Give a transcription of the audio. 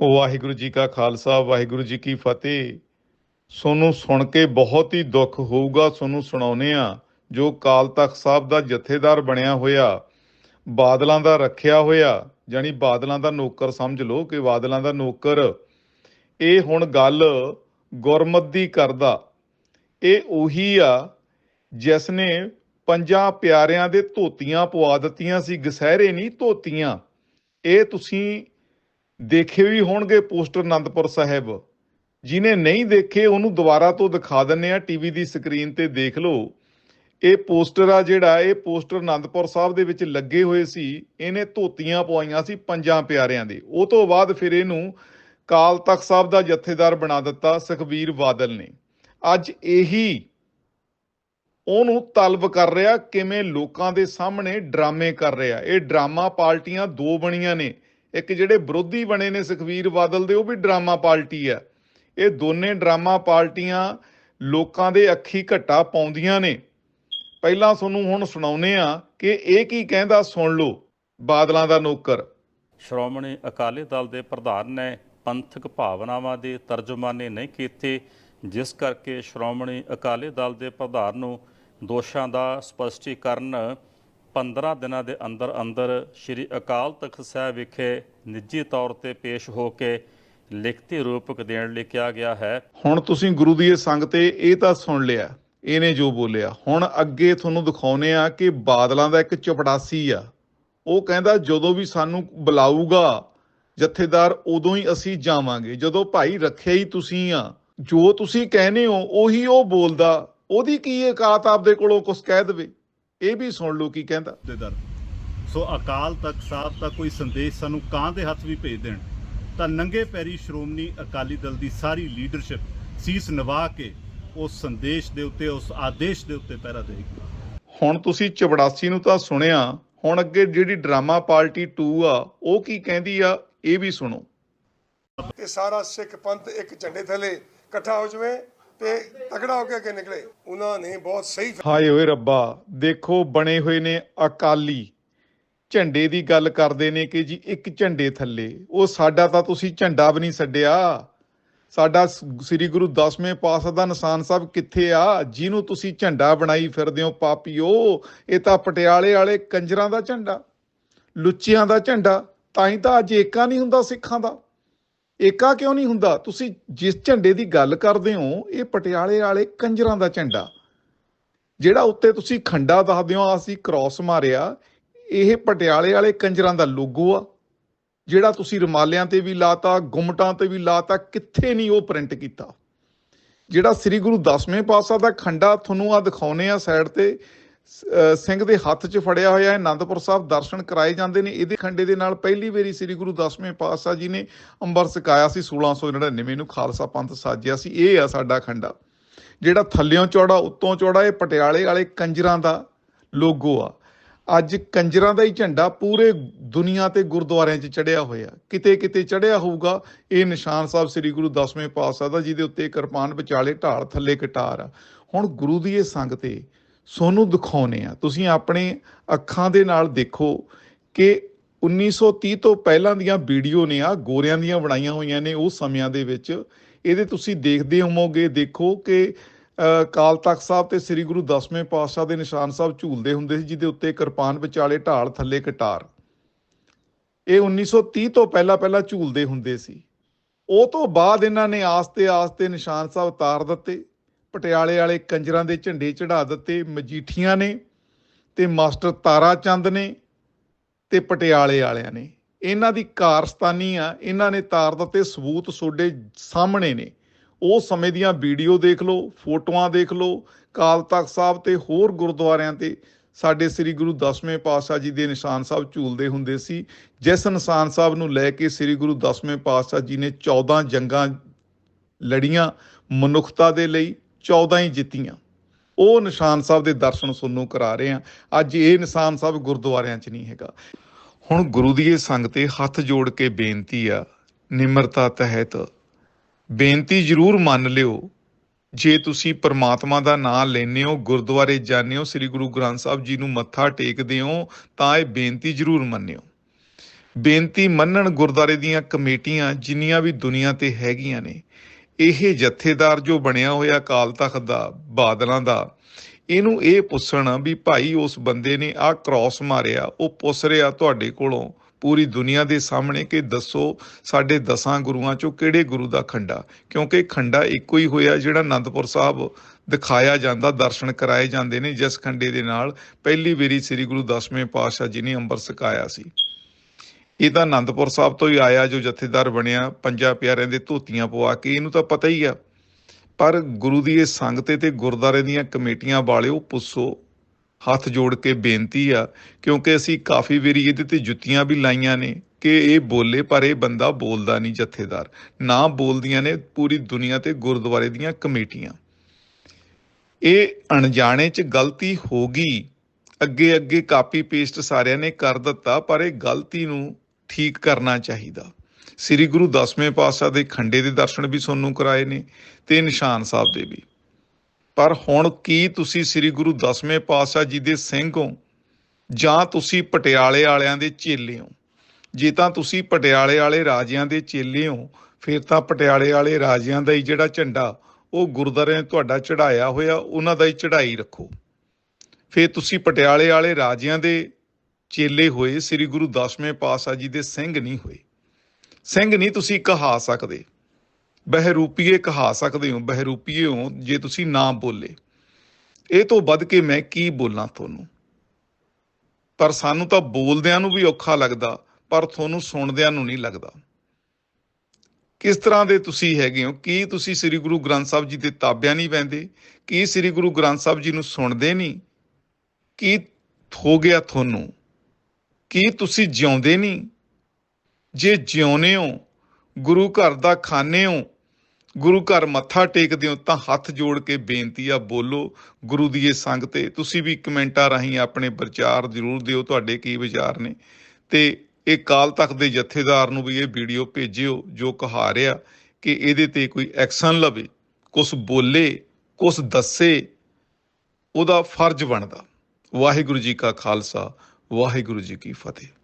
ਵਾਹਿਗੁਰੂ ਜੀ ਕਾ ਖਾਲਸਾ, ਵਾਹਿਗੁਰੂ ਜੀ ਕੀ ਫਤਿਹ। ਸੋਨੂੰ ਸੁਣ ਕੇ ਬਹੁਤ ਹੀ ਦੁੱਖ ਹੋਊਗਾ, ਸੋਨੂੰ ਸੁਣਾਉਨੇ ਆ ਜੋ ਕਾਲ ਤਖਤ ਸਾਹਿਬ ਦਾ ਜਥੇਦਾਰ ਬਣਿਆ ਹੋਇਆ, ਬਾਦਲਾਂ ਦਾ ਰੱਖਿਆ ਹੋਇਆ ਜਾਨੀ ਬਾਦਲਾਂ ਦਾ ਨੌਕਰ ਸਮਝ ਲਓ ਕਿ ਬਾਦਲਾਂ ਦਾ ਨੌਕਰ। ਇਹ ਹੁਣ ਗੱਲ ਗੁਰਮਤ ਦੀ ਕਰਦਾ। ਇਹ ਉਹੀ ਆ ਜਿਸ ਨੇ ਪੰਜਾਂ ਪਿਆਰਿਆਂ ਦੇ ਧੋਤੀਆਂ ਪਵਾ ਦਿੱਤੀਆਂ ਸੀ, ਗਸਹਿਰੇ ਨਹੀਂ ਧੋਤੀਆਂ। ਇਹ ਤੁਸੀਂ ਦੇਖੇ ਵੀ ਹੋਣਗੇ ਪੋਸਟਰ ਅਨੰਦਪੁਰ ਸਾਹਿਬ। ਜਿਨੇ ਨਹੀਂ ਦੇਖੇ, ਉਹਨੂੰ ਦੁਬਾਰਾ ਤੋਂ ਦਿਖਾ ਦਿੰਨੇ ਆ ਟੀਵੀ ਦੀ ਸਕਰੀਨ ਤੇ ਦੇਖ ਲਓ। ਇਹ ਪੋਸਟਰ ਆ ਜਿਹੜਾ, ਇਹ ਪੋਸਟਰ ਆਨੰਦਪੁਰ ਸਾਹਿਬ ਦੇ ਵਿੱਚ ਲੱਗੇ ਹੋਏ ਸੀ। ਇਹਨੇ ਧੋਤੀਆਂ ਪਵਾਈਆਂ ਸੀ ਪੰਜਾਂ ਪਿਆਰਿਆਂ ਦੇ। ਉਹ ਤੋਂ ਬਾਅਦ ਫਿਰ ਇਹਨੂੰ ਕਾਲ ਤਖਤ ਸਾਹਿਬ ਦਾ ਜਥੇਦਾਰ ਬਣਾ ਦਿੱਤਾ, ਸੁਖਬੀਰ ਬਾਦਲ ਨੇ। ਅੱਜ ਇਹੀ ਉਹਨੂੰ ਤਲਬ ਕਰ ਰਿਹਾ, ਕਿਵੇਂ ਲੋਕਾਂ ਦੇ ਸਾਹਮਣੇ ਡਰਾਮੇ ਕਰ ਰਿਹਾ। ਇਹ ਡਰਾਮਾ ਪਾਰਟੀਆਂ ਦੋ ਬਣੀਆਂ ਨੇ। ਇੱਕ ਜਿਹੜੇ ਵਿਰੋਧੀ ਬਣੇ ਨੇ ਸੁਖਵੀਰ ਬਾਦਲ ਦੇ, ਉਹ ਵੀ ਡਰਾਮਾ ਪਾਰਟੀ ਆ। ਇਹ ਦੋਨੇ ਡਰਾਮਾ ਪਾਰਟੀਆਂ ਲੋਕਾਂ ਦੇ ਅੱਖੀ ਘੱਟਾ ਪਾਉਂਦੀਆਂ ਨੇ। ਪਹਿਲਾਂ ਤੁਹਾਨੂੰ ਹੁਣ ਸੁਣਾਉਨੇ ਆ ਕਿ ਇਹ ਕੀ ਕਹਿੰਦਾ, ਸੁਣ ਲਓ, ਬਾਦਲਾਂ ਦਾ ਨੌਕਰ। ਸ਼੍ਰੋਮਣੀ ਅਕਾਲੀ ਦਲ ਦੇ ਪ੍ਰਧਾਨ ਨੇ ਪੰਥਕ ਭਾਵਨਾਵਾਂ ਦੇ ਤਰਜਮਾਨੇ ਨਹੀਂ ਕੀਤੇ, ਜਿਸ ਕਰਕੇ ਸ਼੍ਰੋਮਣੀ ਅਕਾਲੀ ਦਲ ਦੇ ਪ੍ਰਧਾਨ ਨੂੰ ਦੋਸ਼ਾਂ ਦਾ ਸਪਸ਼ਟੀਕਰਨ 15 ਦਿਨਾਂ ਦੇ ਅੰਦਰ ਅੰਦਰ ਸ੍ਰੀ ਅਕਾਲ ਤਖਤ ਸਾਹਿਬ ਵਿਖੇ ਨਿੱਜੀ ਤੌਰ ਤੇ ਪੇਸ਼ ਹੋ ਕੇ ਲਿਖਤੀ ਰੂਪਕ ਦੇਣ ਲਈ ਕਿਹਾ ਗਿਆ ਹੈ। ਹੁਣ ਤੁਸੀਂ ਗੁਰੂ ਦੀ ਇਹ ਸੰਗ ਤੇ ਇਹ ਤਾਂ ਸੁਣ ਲਿਆ, ਇਹਨੇ ਜੋ ਬੋਲਿਆ। ਹੁਣ ਅੱਗੇ ਤੁਹਾਨੂੰ ਦਿਖਾਉਨੇ ਆ ਕਿ ਬਾਦਲਾਂ ਦਾ ਇੱਕ ਚਪੜਾਸੀ ਆ। ਉਹ ਕਹਿੰਦਾ, ਜਦੋਂ ਵੀ ਸਾਨੂੰ ਬੁਲਾਊਗਾ ਜਥੇਦਾਰ, ਉਦੋਂ ਹੀ ਅਸੀਂ ਜਾਵਾਂਗੇ। ਜਦੋਂ ਭਾਈ ਰੱਖਿਆ ਹੀ ਤੁਸੀਂ ਆ, ਜੋ ਤੁਸੀਂ ਕਹਿੰਦੇ ਹੋ, ਉਹੀ ਉਹ ਬੋਲਦਾ। ਉਹਦੀ ਕੀ ਔਕਾਤ ਆਪਦੇ ਕੋਲੋਂ ਕੁਝ ਕਹਿ ਦੇਵੇ? ਇਹ ਵੀ ਸੁਣ ਲਓ ਕੀ ਕਹਿੰਦਾ। ਦੇ ਦਰ। ਸੋ ਅਕਾਲ ਤਖਤ ਸਾਹਿਬ ਦਾ ਕੋਈ ਸੰਦੇਸ਼ ਸਾਨੂੰ ਕਾਂ ਦੇ ਹੱਥ ਵੀ ਭੇਜ ਦੇਣ। ਤਾਂ ਨੰਗੇ ਪੈਰੀ ਸ਼੍ਰੋਮਣੀ ਅਕਾਲੀ ਦਲ ਦੀ ਸਾਰੀ ਲੀਡਰਸ਼ਿਪ ਸੀਸ ਨਿਵਾ ਕੇ ਉਸ ਸੰਦੇਸ਼ ਦੇ ਉੱਤੇ ਉਸ ਆਦੇਸ਼ ਦੇ ਉੱਤੇ ਪਹਿਰਾ ਦੇਗੀ ਹੁਣ ਤੁਸੀਂ ਚਪੜਾਸੀ ਨੂੰ ਤਾਂ ਸੁਣਿਆ ਹੁਣ ਅੱਗੇ ਜਿਹੜੀ ਡਰਾਮਾ ਪਾਰਟੀ 2 ਆ ਉਹ ਕੀ ਕਹਿੰਦੀ ਆ ਇਹ ਵੀ ਸੁਣੋ। ਕਿ ਸਾਰਾ ਸਿੱਖ ਪੰਥ ਇੱਕ ਝੰਡੇ ਥੱਲੇ ਇਕੱਠਾ ਹੋ ਜਾਵੇ ਤੇ ਤਕੜਾ ਹੋ ਕੇ ਅੱਗੇ ਨਿਕਲੇ। ਉਹਨਾਂ ਨੇ ਬਹੁਤ ਸਹੀ ਹਾਏ ਓਏ ਰੱਬਾ, ਦੇਖੋ ਬਣੇ ਹੋਏ ਨੇ ਅਕਾਲੀ। ਝੰਡੇ ਦੀ ਗੱਲ ਕਰਦੇ ਨੇ ਕਿ ਜੀ ਇੱਕ ਝੰਡੇ ਥੱਲੇ। ਉਹ ਸਾਡਾ ਤਾਂ ਤੁਸੀਂ ਝੰਡਾ ਵੀ ਨਹੀਂ ਛੱਡਿਆ। ਸਾਡਾ ਸ੍ਰੀ ਗੁਰੂ ਦਸਵੇਂ ਪਾਤਸ਼ਾਹ ਦਾ ਨਿਸ਼ਾਨ ਸਾਹਿਬ ਕਿੱਥੇ ਆ? ਜਿਹਨੂੰ ਤੁਸੀਂ ਝੰਡਾ ਬਣਾਈ ਫਿਰਦੇ ਹੋ ਪਾਪੀਓ, ਇਹ ਤਾਂ ਪਟਿਆਲੇ ਵਾਲੇ ਕੰਜਰਾਂ ਦਾ ਝੰਡਾ, ਲੁੱਚਿਆਂ ਦਾ ਝੰਡਾ। ਤਾਂ ਹੀ ਤਾਂ ਅੱਜ ਏਕਾ ਨਹੀਂ ਹੁੰਦਾ ਸਿੱਖਾਂ ਦਾ। ਏਕਾ ਕਿਉਂ ਨਹੀਂ ਹੁੰਦਾ? ਤੁਸੀਂ ਜਿਸ ਝੰਡੇ ਦੀ ਗੱਲ ਕਰਦੇ ਹੋ, ਇਹ ਪਟਿਆਲੇ ਵਾਲੇ ਕੰਜਰਾਂ ਦਾ ਝੰਡਾ। ਜਿਹੜਾ ਉੱਤੇ ਤੁਸੀਂ ਖੰਡਾ ਦੱਸਦੇ ਹੋ ਅਸੀਂ ਕ੍ਰਾਸ ਮਾਰਿਆ, ਇਹ ਪਟਿਆਲੇ ਵਾਲੇ ਕੰਜਰਾਂ ਦਾ ਲੋਗੋ ਆ। ਜਿਹੜਾ ਤੁਸੀਂ ਰਮਾਲਿਆਂ ਤੇ ਵੀ ਲਾਤਾ, ਗੁੰਮਟਾਂ ਤੇ ਵੀ ਲਾਤਾ, ਕਿੱਥੇ ਨਹੀਂ ਉਹ ਪ੍ਰਿੰਟ ਕੀਤਾ। ਜਿਹੜਾ ਸ੍ਰੀ ਗੁਰੂ ਦਸਵੇਂ ਪਾਤਸ਼ਾਹ ਦਾ ਖੰਡਾ, ਤੁਹਾਨੂੰ ਆ ਦਿਖਾਉਨੇ ਆ ਸਾਈਡ ਤੇ। ਸਿੰਘ ਦੇ ਹੱਥ 'ਚ ਫੜਿਆ ਹੋਇਆ ਹੈ। ਆਨੰਦਪੁਰ ਸਾਹਿਬ ਦਰਸ਼ਨ ਕਰਾਏ ਜਾਂਦੇ ਨੇ। ਇਹਦੇ ਖੰਡੇ ਦੇ ਨਾਲ ਪਹਿਲੀ ਵਾਰੀ ਸ੍ਰੀ ਗੁਰੂ ਦਸਵੇਂ ਪਾਤਸ਼ਾਹ ਜੀ ਨੇ ਅੰਮ੍ਰਿਤ ਛਕਾਇਆ ਸੀ 1699 ਨੂੰ। ਖਾਲਸਾ ਪੰਥ ਸਾਜਿਆ ਸੀ। ਇਹ ਆ ਸਾਡਾ ਖੰਡਾ, ਜਿਹੜਾ ਥੱਲਿਓਂ ਚੌੜਾ, ਉੱਤੋਂ ਚੌੜਾ, ਇਹ ਪਟਿਆਲੇ ਵਾਲੇ ਕੰਜਰਾਂ ਦਾ ਲੋਗੋ ਆ। ਅੱਜ ਕੰਜਰਾਂ ਦਾ ਹੀ ਝੰਡਾ ਪੂਰੇ ਦੁਨੀਆ ਤੇ ਗੁਰਦੁਆਰਿਆਂ 'ਚ ਚੜਿਆ ਹੋਇਆ। ਕਿਤੇ ਕਿਤੇ ਚੜਿਆ ਹੋਊਗਾ। ਇਹ ਨਿਸ਼ਾਨ ਸਾਹਿਬ ਸ੍ਰੀ ਗੁਰੂ ਦਸਵੇਂ ਪਾਤਸ਼ਾਹ ਦਾ, ਜਿਹਦੇ ਉੱਤੇ ਕਿਰਪਾਨ ਵਿਚਾਲੇ ਢਾਲ ਥੱਲੇ ਕਟਾਰ ਆ। ਹੁਣ ਗੁਰੂ ਦੀ ਇਹ ਸੰਗਤ ਤੇ ਸੋਨੂੰ ਦਿਖਾਉਨੇ ਆ। ਤੁਸੀਂ ਆਪਣੇ ਅੱਖਾਂ ਦੇ ਨਾਲ ਦੇਖੋ ਕਿ 1930 ਤੋਂ ਪਹਿਲਾਂ ਦੀਆਂ ਵੀਡੀਓ ਨੇ ਆ ਗੋਰਿਆਂ ਦੀਆਂ ਬਣਾਈਆਂ ਹੋਈਆਂ ਨੇ ਉਹ ਸਮਿਆਂ ਦੇ ਵਿੱਚ। ਇਹਦੇ ਤੁਸੀਂ ਦੇਖਦੇ ਹੋਵੋਗੇ ਦੇਖੋ ਕਿ ਅ, ਕਾਲ ਤਖਤ ਸਾਹਿਬ ਤੇ ਸ੍ਰੀ ਗੁਰੂ ਦਸਵੇਂ ਪਾਤਸ਼ਾਹ ਦੇ ਨਿਸ਼ਾਨ ਸਾਹਿਬ ਝੂਲਦੇ ਹੁੰਦੇ ਸੀ ਜਿਹਦੇ ਉੱਤੇ ਕਿਰਪਾਨ ਵਿਚਾਲੇ ਢਾਲ ਥੱਲੇ ਕਟਾਰ। ਇਹ 1930 ਤੋਂ ਪਹਿਲਾਂ ਪਹਿਲਾਂ ਝੂਲਦੇ ਹੁੰਦੇ ਸੀ। ਉਹ ਤੋਂ ਬਾਅਦ ਇਹਨਾਂ ਨੇ ਆਸਤੇ ਆਸਤੇ ਨਿਸ਼ਾਨ ਸਾਹਿਬ ਉਤਾਰ ਦਿੱਤੇ। ਪਟਿਆਲੇ ਵਾਲੇ ਕੰਜਰਾਂ ਦੇ ਝੰਡੇ ਚੜਾ ਦਿੱਤੇ, ਮਜੀਠੀਆਂ ਨੇ ਤੇ ਮਾਸਟਰ ਤਾਰਾ ਚੰਦ ਨੇ ਤੇ ਪਟਿਆਲੇ ਵਾਲਿਆਂ ਨੇ। ਇਹਨਾਂ ਦੀ ਕਾਰਸਤਾਨੀ ਆ, ਇਹਨਾਂ ਨੇ ਤਾਰ ਦਿੱਤੇ, ਸਬੂਤ ਤੁਹਾਡੇ ਸਾਹਮਣੇ ਨੇ। ਉਹ ਸਮੇਂ ਦੀਆਂ ਵੀਡੀਓ ਦੇਖ ਲਓ, ਫੋਟੋਆਂ ਦੇਖ ਲਓ ਕਾਲ ਤਖਤ ਸਾਹਿਬ ਤੇ ਹੋਰ ਗੁਰਦੁਆਰਿਆਂ ਤੇ ਸਾਡੇ ਸ੍ਰੀ ਗੁਰੂ ਦਸਵੇਂ ਪਾਤਸ਼ਾਹ ਜੀ ਦੇ ਨਿਸ਼ਾਨ ਸਾਹਿਬ ਝੂਲਦੇ ਹੁੰਦੇ ਸੀ। ਜਿਸ ਨਿਸ਼ਾਨ ਸਾਹਿਬ ਨੂੰ ਲੈ ਕੇ ਸ੍ਰੀ ਗੁਰੂ ਦਸਵੇਂ ਪਾਤਸ਼ਾਹ ਜੀ ਨੇ 14 ਜੰਗਾਂ ਲੜੀਆਂ ਮਨੁੱਖਤਾ ਦੇ ਲਈ 14 ਹੀ ਜਿੱਤੀਆਂ। ਉਹ ਨਿਸ਼ਾਨ ਸਾਹਿਬ ਦੇ ਦਰਸ਼ਨ ਸੁਣਨੋਂ ਕਰਾ ਰਹੇ ਆ। ਅੱਜ ਇਹ ਨਿਸ਼ਾਨ ਸਾਹਿਬ ਗੁਰਦੁਆਰਿਆਂ 'ਚ ਨਹੀਂ ਹੈਗਾ। ਹੁਣ ਗੁਰੂ ਦੀ ਇਹ ਸੰਗ ਹੱਥ ਜੋੜ ਕੇ ਬੇਨਤੀ ਆ, ਨਿਮਰਤਾ ਤਹਿਤ। ਬੇਨਤੀ ਜ਼ਰੂਰ ਮੰਨ ਲਿਓ, ਜੇ ਤੁਸੀਂ ਪਰਮਾਤਮਾ ਦਾ ਨਾਮ ਲੈਂਦੇ ਹੋ, ਗੁਰਦੁਆਰੇ ਜਾਂਦੇ ਹੋ, ਸ੍ਰੀ ਗੁਰੂ ਗ੍ਰੰਥ ਸਾਹਿਬ ਜੀ ਨੂੰ ਮੱਥਾ ਟੇਕਦੇ ਹੋ, ਤਾਂ ਇਹ ਬੇਨਤੀ ਜ਼ਰੂਰ ਮੰਨਿਓ। ਬੇਨਤੀ ਮੰਨਣ ਗੁਰਦਾਰੇ ਦੀਆਂ ਕਮੇਟੀਆਂ ਜਿੰਨੀਆਂ ਵੀ ਦੁਨੀਆ ਤੇ ਹੈਗੀਆਂ ਨੇ ਇਹ ਜਥੇਦਾਰ ਜੋ ਬਣਿਆ ਹੋਇਆ ਅਕਾਲ ਤਖਤ ਦਾ, ਬਾਦਲਾਂ ਦਾ, ਇਹਨੂੰ ਇਹ ਪੁੱਛਣ ਵੀ ਭਾਈ ਉਸ ਬੰਦੇ ਨੇ ਆਹ ਕ੍ਰਾਸ ਮਾਰਿਆ, ਉਹ ਪੁੱਛ ਰਿਹਾ ਤੁਹਾਡੇ ਕੋਲੋਂ ਪੂਰੀ ਦੁਨੀਆ ਦੇ ਸਾਹਮਣੇ ਕਿ ਦੱਸੋ ਸਾਡੇ ਦਸਾਂ ਗੁਰੂਆਂ ਚੋਂ ਕਿਹੜੇ ਗੁਰੂ ਦਾ ਖੰਡਾ? ਕਿਉਂਕਿ ਖੰਡਾ ਇੱਕੋ ਹੀ ਹੋਇਆ ਜਿਹੜਾ ਅਨੰਦਪੁਰ ਸਾਹਿਬ ਦਿਖਾਇਆ ਜਾਂਦਾ, ਦਰਸ਼ਨ ਕਰਾਏ ਜਾਂਦੇ ਨੇ ਜਿਸ ਖੰਡੇ ਦੇ ਨਾਲ ਪਹਿਲੀ ਵਾਰੀ ਸ੍ਰੀ ਗੁਰੂ ਦਸਵੇਂ ਪਾਤਸ਼ਾਹ ਜੀ ਨੇ ਅੰਮ੍ਰਿਤ ਛਕਾਇਆ ਸੀ। ਇਹ ਤਾਂ ਆਨੰਦਪੁਰ ਸਾਹਿਬ ਤੋਂ ਹੀ ਆਇਆ ਜੋ ਜਥੇਦਾਰ ਬਣਿਆ, ਪੰਜਾਂ ਪਿਆਰਿਆਂ ਦੇ ਧੋਤੀਆਂ ਪਵਾ ਕੇ, ਇਹਨੂੰ ਤਾਂ ਪਤਾ ਹੀ ਆ। ਪਰ ਗੁਰੂ ਦੀ ਇਹ ਸੰਗਤ ਤੇ ਗੁਰਦਾਰੇ ਦੀਆਂ ਕਮੇਟੀਆਂ ਵਾਲਿਓ, ਪੁੱਛੋ, ਹੱਥ ਜੋੜ ਕੇ ਬੇਨਤੀ ਆ, ਕਿਉਂਕਿ ਅਸੀਂ ਕਾਫੀ ਵਾਰੀ ਇਹਦੇ ਤੇ ਜੁੱਤੀਆਂ ਵੀ ਲਾਈਆਂ ਨੇ, ਕਿ ਇਹ ਬੋਲੇ ਪਰ ਇਹ ਬੰਦਾ ਬੋਲਦਾ ਨਹੀਂ ਜਥੇਦਾਰ। ਨਾ ਬੋਲਦੀਆਂ ਨੇ, ਪੂਰੀ ਦੁਨੀਆ ਤੇ ਗੁਰਦੁਆਰੇ ਦੀਆਂ ਕਮੇਟੀਆਂ। ਇਹ ਅਣਜਾਣੇ ਚ ਗਲਤੀ ਹੋ ਗਈ। ਅੱਗੇ ਅੱਗੇ ਕਾਪੀ ਪੇਸਟ ਸਾਰਿਆਂ ਨੇ ਕਰ ਦਿੱਤਾ, ਪਰ ਇਹ ਗਲਤੀ ਨੂੰ ਠੀਕ ਕਰਨਾ ਚਾਹੀਦਾ। ਸ੍ਰੀ ਗੁਰੂ ਦਸਵੇਂ ਪਾਤਸ਼ਾਹ ਦੇ ਖੰਡੇ ਦੇ ਦਰਸ਼ਨ ਵੀ ਤੁਹਾਨੂੰ ਕਰਾਏ ਨੇ ਤੇ ਨਿਸ਼ਾਨ ਸਾਹਿਬ ਦੇ ਵੀ। ਪਰ ਹੁਣ ਕੀ ਤੁਸੀਂ ਸ੍ਰੀ ਗੁਰੂ ਦਸਵੇਂ ਪਾਤਸ਼ਾਹ ਜੀ ਦੇ ਸਿੰਘ ਹੋ? ਜਾਂ ਤੁਸੀਂ ਪਟਿਆਲੇ ਵਾਲਿਆਂ ਦੇ ਚੇਲੇ ਹੋ? ਜੇ ਤਾਂ ਤੁਸੀਂ ਪਟਿਆਲੇ ਵਾਲੇ ਰਾਜਿਆਂ ਦੇ ਚੇਲੇ ਹੋ, ਫਿਰ ਤਾਂ ਪਟਿਆਲੇ ਵਾਲੇ ਰਾਜਿਆਂ ਦਾ ਹੀ ਜਿਹੜਾ ਝੰਡਾ, ਉਹ ਗੁਰਦਾਰੇ ਨੇ ਤੁਹਾਡਾ ਚੜਾਇਆ ਹੋਇਆ, ਉਹਨਾਂ ਦਾ ਹੀ ਚੜਾਈ ਰੱਖੋ। ਫਿਰ ਤੁਸੀਂ ਪਟਿਆਲੇ ਵਾਲੇ ਰਾਜਿਆਂ ਦੇ ਚੇਲੇ ਹੋਏ, ਸ੍ਰੀ ਗੁਰੂ ਦਸਵੇਂ ਪਾਤਸ਼ਾਹ ਜੀ ਦੇ ਸਿੰਘ ਨਹੀਂ ਹੋਏ। ਸਿੰਘ ਨਹੀਂ, ਤੁਸੀਂ ਕਹਾ ਸਕਦੇ। ਬਹਿਰੂਪੀਏ ਕਹਾ ਸਕਦੇ ਹੋ, ਬਹਿਰੂਪੀਏ ਹੋ, ਜੇ ਤੁਸੀਂ ਨਾ ਬੋਲੇ। ਇਹ ਤੋਂ ਵੱਧ ਕੇ ਮੈਂ ਕੀ ਬੋਲਾਂ ਤੁਹਾਨੂੰ? ਪਰ ਸਾਨੂੰ ਤਾਂ ਬੋਲਦਿਆਂ ਨੂੰ ਵੀ ਔਖਾ ਲੱਗਦਾ, ਪਰ ਤੁਹਾਨੂੰ ਸੁਣਦਿਆਂ ਨੂੰ ਨਹੀਂ ਲੱਗਦਾ। ਕਿਸ ਤਰ੍ਹਾਂ ਦੇ ਤੁਸੀਂ ਹੈਗੇ ਹੋ? ਕੀ ਤੁਸੀਂ ਸ੍ਰੀ ਗੁਰੂ ਗ੍ਰੰਥ ਸਾਹਿਬ ਜੀ ਦੇ ਤਾਬਿਆਂ ਨਹੀਂ ਪੈਂਦੇ ਕੀ ਸ੍ਰੀ ਗੁਰੂ ਗ੍ਰੰਥ ਸਾਹਿਬ ਜੀ ਨੂੰ ਸੁਣਦੇ ਨਹੀਂ? ਕੀ ਹੋ ਗਿਆ ਤੁਹਾਨੂੰ? ਕੀ ਤੁਸੀਂ ਜਿਉਂਦੇ ਨਹੀਂ? ਜੇ ਜਿਉਂਦੇ ਹੋ, ਗੁਰੂ ਘਰ ਦਾ ਖਾਣੇ ਹੋ, ਗੁਰੂ ਘਰ ਮੱਥਾ ਟੇਕਦੇ ਹੋ, ਤਾਂ ਹੱਥ ਜੋੜ ਕੇ ਬੇਨਤੀ ਆ, ਬੋਲੋ ਗੁਰੂ ਦੀ ਇਹ ਸੰਗ ਤੇ। ਤੁਸੀਂ ਵੀ ਕਮੈਂਟਾਂ ਰਾਹੀਂ ਆਪਣੇ ਵਿਚਾਰ ਜ਼ਰੂਰ ਦਿਓ, ਤੁਹਾਡੇ ਕੀ ਵਿਚਾਰ ਨੇ। ਤੇ ਇਹ ਕਾਲ ਤਖਤ ਦੇ ਜਥੇਦਾਰ ਨੂੰ ਵੀ ਇਹ ਵੀਡੀਓ ਭੇਜਿਓ, ਜੋ ਕਹਾ ਰਿਹਾ ਕਿ ਇਹਦੇ ਤੇ ਕੋਈ ਐਕਸ਼ਨ ਲਵੇ ਕੁਝ ਬੋਲੇ ਕੁਝ ਦੱਸੇ, ਉਹਦਾ ਫਰਜ਼ ਬਣਦਾ। ਵਾਹਿਗੁਰੂ ਜੀ ਕਾ ਖਾਲਸਾ ਵਾਹਿਗੁਰੂ ਜੀ ਕੀ ਫਤਿਹ।